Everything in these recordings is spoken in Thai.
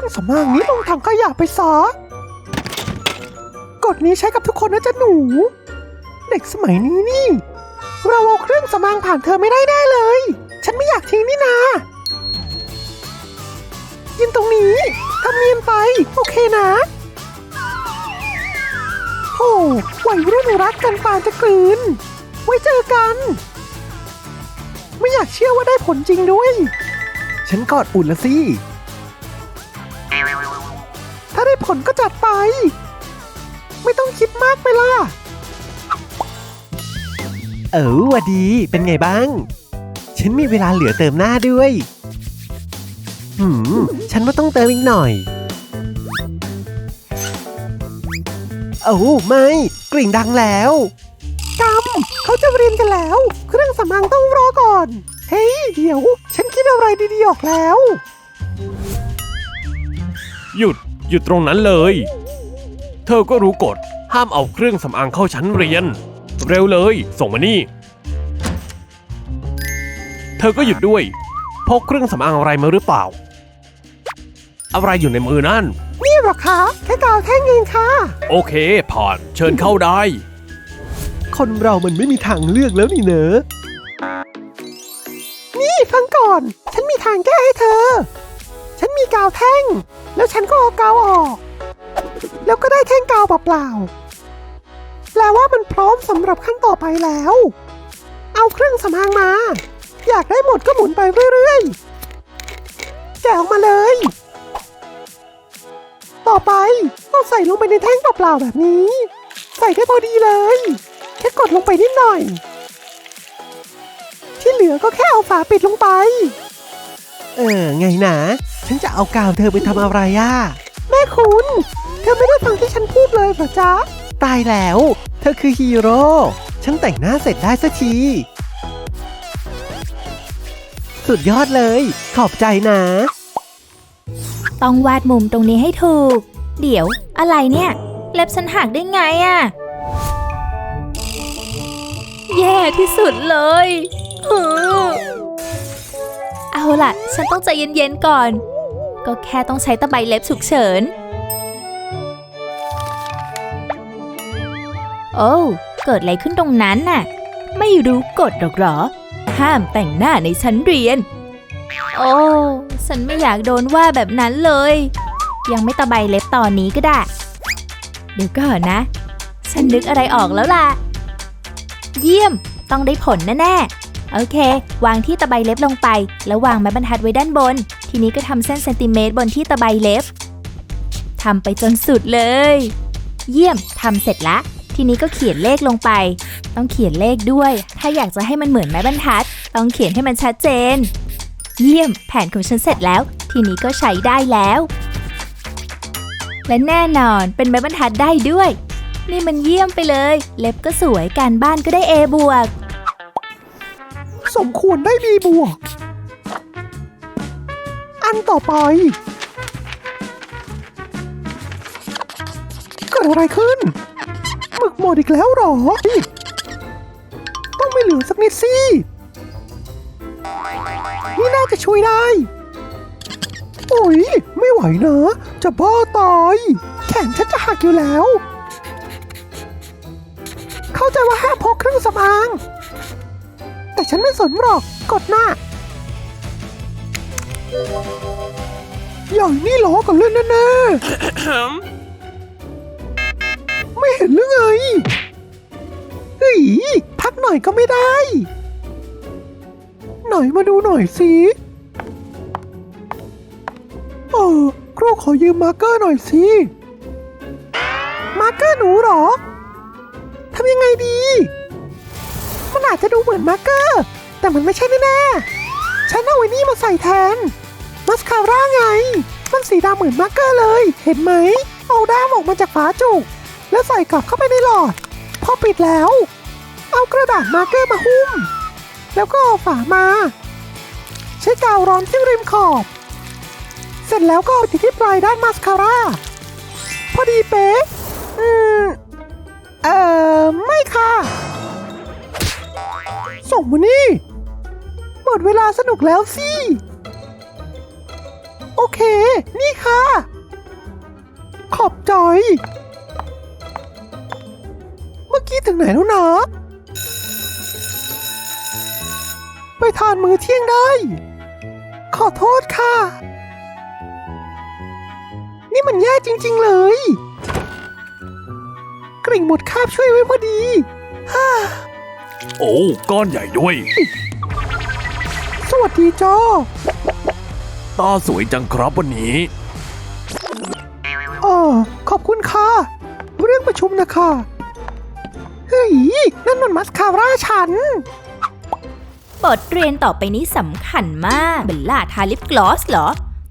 รื่องสำอางนี้ลงถังขยะไปซะกฎนี้ใช้กับทุกคนนะจ๊ะหนู เด็กสมัยนี้นี่ เราเอาเครื่องสำอางผ่านเธอไม่ได้แน่เลย ฉันไม่อยากทิ้งนี่นายืนตรงนี้ทำเนียนไป โอเคนะโอ้วัยรุ่นรักกันปานจะกลืน ไว้เจอกัน ไม่อยากเชื่อว่าได้ผลจริงด้วย ฉันกอดอุ่นละสิ ลก็จัดไป ไม่ต้องคิดมากไปล่ะ เออหวัดดี เป็นไงบ้าง ฉันมีเวลาเหลือเติมหน้าด้วย หืม ฉันว่าต้องเติมอีกหน่อย โอ้ไม่กริ่งดังแล้วกำเขาจะเรียนกันแล้ว เครื่องสำอางต้องรอก่อน เฮ้ย เดี๋ยว ฉันคิดอะไรดีๆออกแล้ว หยุด หยุดตรงนั้นเลย เธอก็รู้กฎห้ามเอาเครื่องสำอางเข้าชั้นเรียน เร็วเลย ส่งมานี่ เธอก็หยุดด้วยพกเครื่องสำอางอะไรมาหรือเปล่า อะไรอยู่ในมือนั่น นี่หรอคะแค่กาวแท่งเองค่ะ โอเค ผ่านเชิญเข้าได้ คนเรามันไม่มีทางเลือกแล้วนี่เนอะนี่ฟังก่อน ฉันมีทางแก้ให้เธอ ฉันมีกาวแท่ง แล้วฉันก็เอากาวออก แล้วก็ได้แท่งกาวเปล่าๆแปลว่ามันพร้อมสำหรับขั้นต่อไปแล้ว เอาเครื่องสำอางมา อยากได้หมดก็หมุนไปเรื่อยๆแกะออกมาเลย ต่อไปก็ใส่ลงไปในแท่งเปล่าๆแบบนี้ ใส่ได้พอดีเลย แค่กดลงไปนิดหน่อย ที่เหลือก็แค่เอาฝาปิดลงไป เออ ไงนะ ฉันจะเอากาวเธอไปทำอะไรอะแม่คุณ เธอไม่ได้ฟังที่ฉันพูดเลยเหรอจ๊ะ ตายแล้ว เธอคือฮีโร่ ฉันแต่งหน้าเสร็จได้สักที สุดยอดเลย ขอบใจนะ ต้องวาดมุมตรงนี้ให้ถูก เดี๋ยวอะไรเนี่ย เล็บฉันหักได้ไงอะแย่ที่สุดเลยหือเอาล่ะ ฉันต้องใจเย็นๆก่อน ก็แค่ต้องใช้ตะไบเล็บฉุกเฉิน โอ้ เกิดอะไรขึ้นตรงนั้นน่ะ ไม่รู้กฎหรอกหรอ ห้ามแต่งหน้าในชั้นเรียน โอ้ ฉันไม่อยากโดนว่าแบบนั้นเลย ยังไม่ตะไบเล็บตอนนี้ก็ได้ เดี๋ยวก่อนนะ ฉันนึกอะไรออกแล้วล่ะ เยี่ยม ต้องได้ผลแน่ๆ โอเค วางที่ตะไบเล็บลงไป แล้ววางไม้บรรทัดไว้ด้านบน ทีนี้ก็ทำเส้นเซนติเมตรบนที่ตะไบเล็บทำไปจนสุดเลย เยี่ยมทำเสร็จละ ทีนี้ก็เขียนเลขลงไป ต้องเขียนเลขด้วย ถ้าอยากจะให้มันเหมือนไม้บรรทัด ต้องเขียนให้มันชัดเจน เยี่ยม แผนของฉันเสร็จแล้ว ทีนี้ก็ใช้ได้แล้ว และแน่นอนเป็นไม้บรรทัดได้ด้วย นี่มันเยี่ยมไปเลย เล็บก็สวยการบ้านก็ได้ A บวกสมควรได้บีบวก อันต่อไป เกิดอะไรขึ้นหมึกหมดอีกแล้วหรอ ต้องไม่เหลือสักนิดสิ นี่น่าจะช่วยได้ โอ้ย ไม่ไหวนะ จะบ้าตาย แขนฉันจะหักอยู่แล้ว เข้าใจว่าห้ามพกเครื่องสำอาง แต่ฉันไม่สนหรอก กดหน้า อย่างนี้ล้อกันเล่นแน่ๆ ไม่เห็นหรือไงเฮ้ยพักหน่อยก็ไม่ได้ หน่อยมาดูหน่อยสิเออครูขอยืมมาร์กเกอร์หน่อยสิ มาร์กเกอร์หนูเหรอ ทำยังไงดี มันอาจจะดูเหมือนมาร์กเกอร์ แต่มันไม่ใช่แน่ๆ ฉันเอาไอ้นี่มาใส่แทน มัสคาร่าไง มันสีดำเหมือนมาร์กเกอร์เลย เห็นไหม เอาด้ามออกมาจากฝาจุก แล้วใส่กลับเข้าไปในหลอด พอปิดแล้ว เอากระดาษมาร์กเกอร์มาหุ้ม แล้วก็เอาฝามา ใช้กาวร้อนที่ริมขอบ เสร็จแล้วก็เอาติดที่ปลายด้านมาสคาร่า พอดีเป๊ะ อืม เอ่อ ไม่ค่ะ ส่งมานี่ มดเวลาสนุกแล้วสิ โอเค นี่ค่ะ ขอบใจ เมื่อกี้ถึงไหนแล้วนะไปทานมื้อเที่ยงได้ ขอโทษค่ะ นี่มันแย่จริงๆเลย กริ่งหมดคาบช่วยไว้พอดี โอ้ ก้อนใหญ่ด้วย วัสดีจ้าตาสวยจังครับวันนี้เออขอบคุณค่ะ เรื่องประชุมนะคะ เฮ้ย นั่นมันมัสคาร่าฉัน บทเรียนต่อไปนี้สำคัญมากเบลล่าทาลิปกลอสเหรอ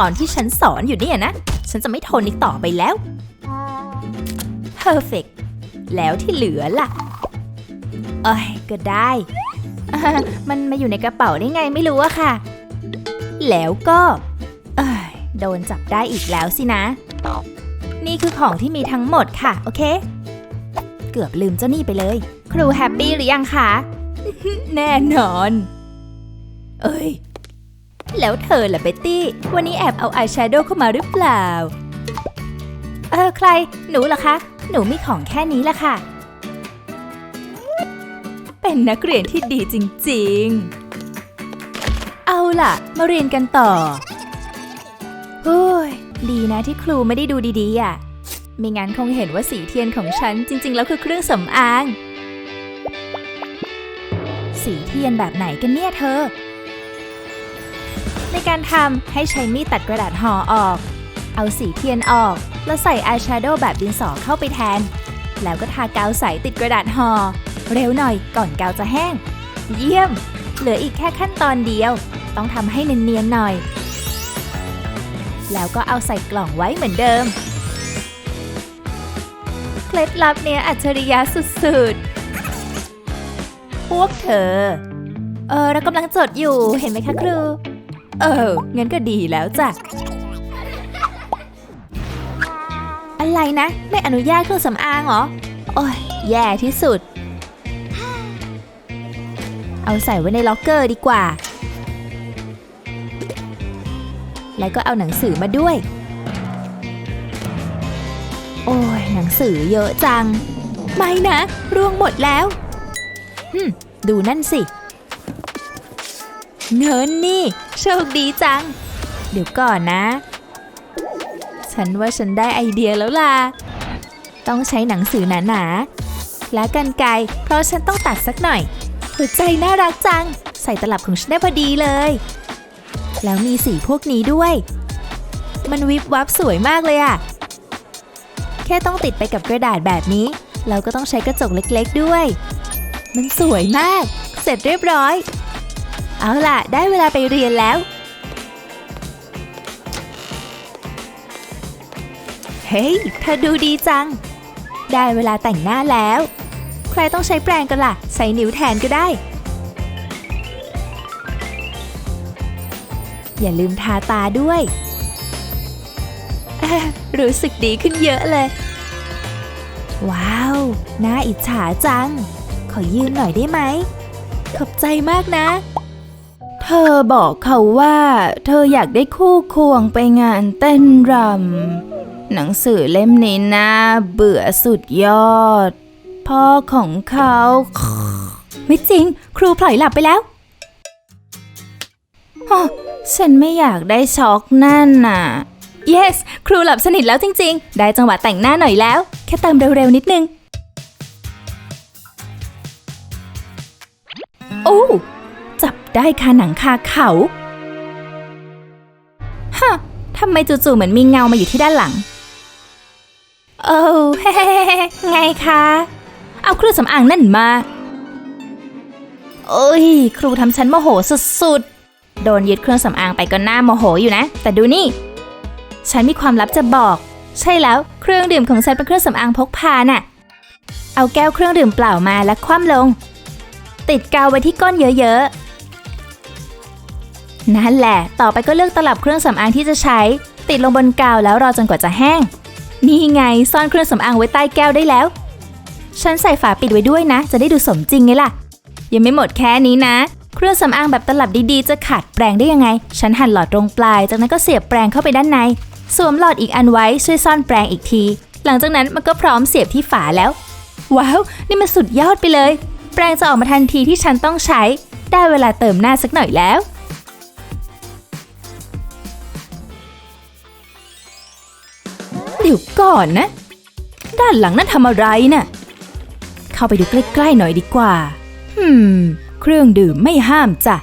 ตอนที่ฉันสอนอยู่เนี่ยนะ ฉันจะไม่ทนอีกต่อไปแล้ว perfect แล้วที่เหลือล่ะ เอ้ย ก็ได้อ่า มันมาอยู่ในกระเป๋าได้ไงไม่รู้อะค่ะ แล้วก็เอ้ยโดนจับได้อีกแล้วสินะ นี่คือของที่มีทั้งหมดค่ะ โอเค เกือบลืมเจ้านี่ไปเลย ครูแฮปปี้หรือยังคะ แน่นอน เอ้ย แล้วเธอล่ะเบตตี้ วันนี้แอบเอาอายแชโดว์เข้ามาหรือเปล่า เออ ใคร หนูเหรอคะ หนูมีของแค่นี้แหละค่ะ เป็นนักเรียนที่ดีจริงๆ เอาล่ะ มาเรียนกันต่อเฮ้ยดีนะที่ครูไม่ได้ดูดีๆอะไม่งั้นคงเห็นว่าสีเทียนของฉันจริง ๆ แล้วคือเครื่องสำอาง สีเทียนแบบไหนกันเนี่ยเธอ ในการทำให้ใช้มีดตัดกระดาษห่อออก เอาสีเทียนออก แล้วใส่อายแชโดว์แบบดินสอเข้าไปแทน แล้วก็ทากาวใสติดกระดาษห่อ เร็วหน่อยก่อนกาวจะแห้ง เยี่ยม เหลืออีกแค่ขั้นตอนเดียว ต้องทำให้เนียนๆหน่อย แล้วก็เอาใส่กล่องไว้เหมือนเดิม เคล็ดลับเนี้ยอัจฉริยะสุดๆ พวกเธอ เออเรากำลังจดอยู่เห็นไหมคะครู เอองั้นก็ดีแล้วจ้ะอะไรนะ ไม่อนุญาตเครื่องสำอางเหรอ โอ้ย แย่ที่สุด เอาใส่ไว้ในล็อกเกอร์ดีกว่า แล้วก็เอาหนังสือมาด้วย โอ้ยหนังสือเยอะจัง ไม่นะร่วงหมดแล้วฮึดูนั่นสิ เงินนี่ โชคดีจัง เดี๋ยวก่อนนะ ฉันว่าฉันได้ไอเดียแล้วล่ะ ต้องใช้หนังสือหนาๆและกันไกเพราะฉันต้องตัดสักหน่อย หัวใจน่ารักจัง ใส่ตลับของฉันได้พอดีเลย แล้วมีสีพวกนี้ด้วย มันวิบวับสวยมากเลยอะแค่ต้องติดไปกับกระดาษแบบนี้ เราก็ต้องใช้กระจกเล็กๆด้วย มันสวยมาก เสร็จเรียบร้อย เอาล่ะ ได้เวลาไปเรียนแล้ว เฮ้ยเธอดูดีจัง ได้เวลาแต่งหน้าแล้ว ใครต้องใช้แปรงกันล่ะ ใส่นิ้วแทนก็ได้ อย่าลืมทาตาด้วย รู้สึกดีขึ้นเยอะเลย ว้าว น่าอิจฉาจัง ขอยืมหน่อยได้ไหม ขอบใจมากนะ เธอบอกเขาว่า เธออยากได้คู่ควงไปงานเต้นรำหนังสือเล่มนี้น่าเบื่อสุดยอด พ่อของเขา ไม่จริง ครูปล่อยหลับไปแล้วฮะฉันไม่อยากได้ช็อกนั่นน่ะ yes ครูหลับสนิทแล้วจริง ๆ ได้จังหวะแต่งหน้าหน่อยแล้ว แค่เติมเร็วๆนิดนึง โอ้จับได้คาหนังคาเขาฮะทำไมจู่ๆเหมือนมีเงามาอยู่ที่ด้านหลัง โอ้เฮ้ไงคะ เอาเครื่องสำอางนั่นมา โอ้ย ครูทำฉันโมโหสุดๆ โดนยึดเครื่องสำอางไปก็น่าโมโหอยู่นะ แต่ดูนี่ ฉันมีความลับจะบอก ใช่แล้วเครื่องดื่มของฉันเป็นเครื่องสำอางพกพาน่ะ เอาแก้วเครื่องดื่มเปล่ามาและคว่ำลง ติดกาวไว้ที่ก้นเยอะๆ นั่นแหละ ต่อไปก็เลือกตลับเครื่องสำอางที่จะใช้ ติดลงบนกาวแล้วรอจนกว่าจะแห้ง นี่ไงซ่อนเครื่องสำอางไว้ใต้แก้วได้แล้ว ฉันใส่ฝาปิดไว้ด้วยนะ จะได้ดูสมจริงไงล่ะ ยังไม่หมดแค่นี้นะ เครื่องสำอางแบบตลับดีๆ จะขาดแปรงได้ยังไง ฉันหั่นหลอดตรงปลาย จากนั้นก็เสียบแปรงเข้าไปด้านใน สวมหลอดอีกอันไว้ช่วยซ่อนแปรงอีกที หลังจากนั้นมันก็พร้อมเสียบที่ฝาแล้ว ว้าว นี่มันสุดยอดไปเลย แปรงจะออกมาทันทีที่ฉันต้องใช้ ได้เวลาเติมหน้าสักหน่อยแล้วเดี๋ยวก่อนนะ ด้านหลังนั่นทำอะไรน่ะ เข้าไปดูใกล้ๆหน่อยดีกว่า hmm, หืมเครื่องดื่มไม่ห้ามจ้ะ